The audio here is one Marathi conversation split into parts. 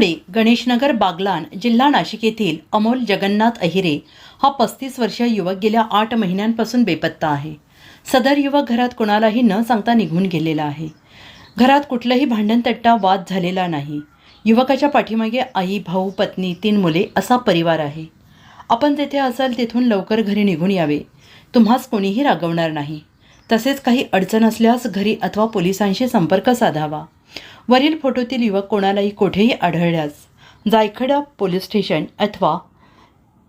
पुढे गणेशनगर बागलान जिल्हा नाशिक येथील अमोल जगन्नाथ अहिरे हा पस्तीस वर्षीय युवक गेल्या आठ महिन्यांपासून बेपत्ता आहे. सदर युवक घरात कोणालाही न सांगता निघून गेलेला आहे. घरात कुठलंही भांडणतट्टा वाद झालेला नाही. युवकाच्या पाठीमागे आई भाऊ पत्नी तीन मुले असा परिवार आहे. आपण जेथे असाल तिथून लवकर घरी निघून यावे. तुम्हास कोणीही रागवणार नाही. तसेच काही अडचण असल्यास घरी अथवा पोलिसांशी संपर्क साधावा. वरील फोटोतील युवक कोणालाही कोठेही आढळल्यास जायखडा पोलीस स्टेशन अथवा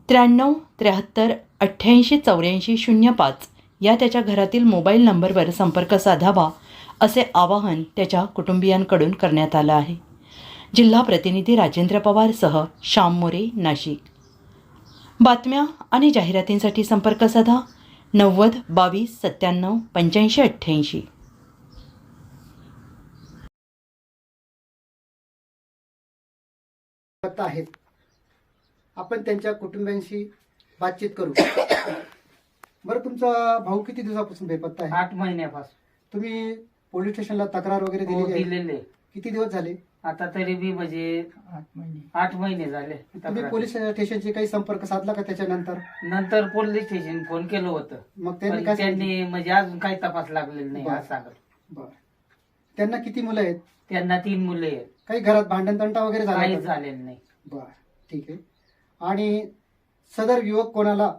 त्र्याण्णव त्र्याहत्तर अठ्ठ्याऐंशी चौऱ्याऐंशी शून्य पाच या त्याच्या घरातील मोबाईल नंबरवर संपर्क साधावा असे आवाहन त्याच्या कुटुंबियांकडून करण्यात आलं आहे. जिल्हा प्रतिनिधी राजेंद्र पवारसह श्याम मोरे नाशिक. बातम्या आणि जाहिरातींसाठी संपर्क साधा नव्वद बावीस सत्त्याण्णव पंच्याऐंशी अठ्ठ्याऐंशी. आहेत. आपण त्यांच्या कुटुंबियांशी बातचीत करू. बरं तुमचा भाऊ किती दिवसापासून बेपत्ता आहे? आठ महिन्यापासून. तुम्ही पोलीस स्टेशनला तक्रार वगैरे हो, दिलेली आहे. दिलेले किती दिवस झाले? आता तरी बी म्हणजे आठ महिने. झाले तुम्ही तक्रार. पोलीस स्टेशनशी काही संपर्क साधला का त्याच्यानंतर? नंतर पोलीस स्टेशन फोन केलं होतं. मग त्यांनी पण काय सांगितलं? त्यांनी म्हणजे अजून काही तपास लागलेला नाही बरं. आज सांगत. बरं. त्यांना किती मुलं आहेत? त्यांना तीन मुले आहेत. काही घरात भांडण तंटा वगैरे झाला काहीच का? झालेलं नाही. बर ठीक आहे. आणि सदर युवक कोणाला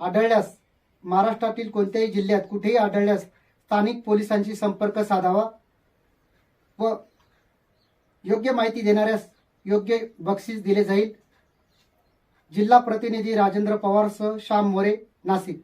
आढळल्यास महाराष्ट्रातील कोणत्याही जिल्ह्यात कुठेही आढळल्यास स्थानिक पोलिसांशी संपर्क साधावा व योग्य माहिती देणाऱ्यास योग्य बक्षीस दिले जाईल. जिल्हा प्रतिनिधी राजेंद्र पवारसह श्याम मोरे नाशिक.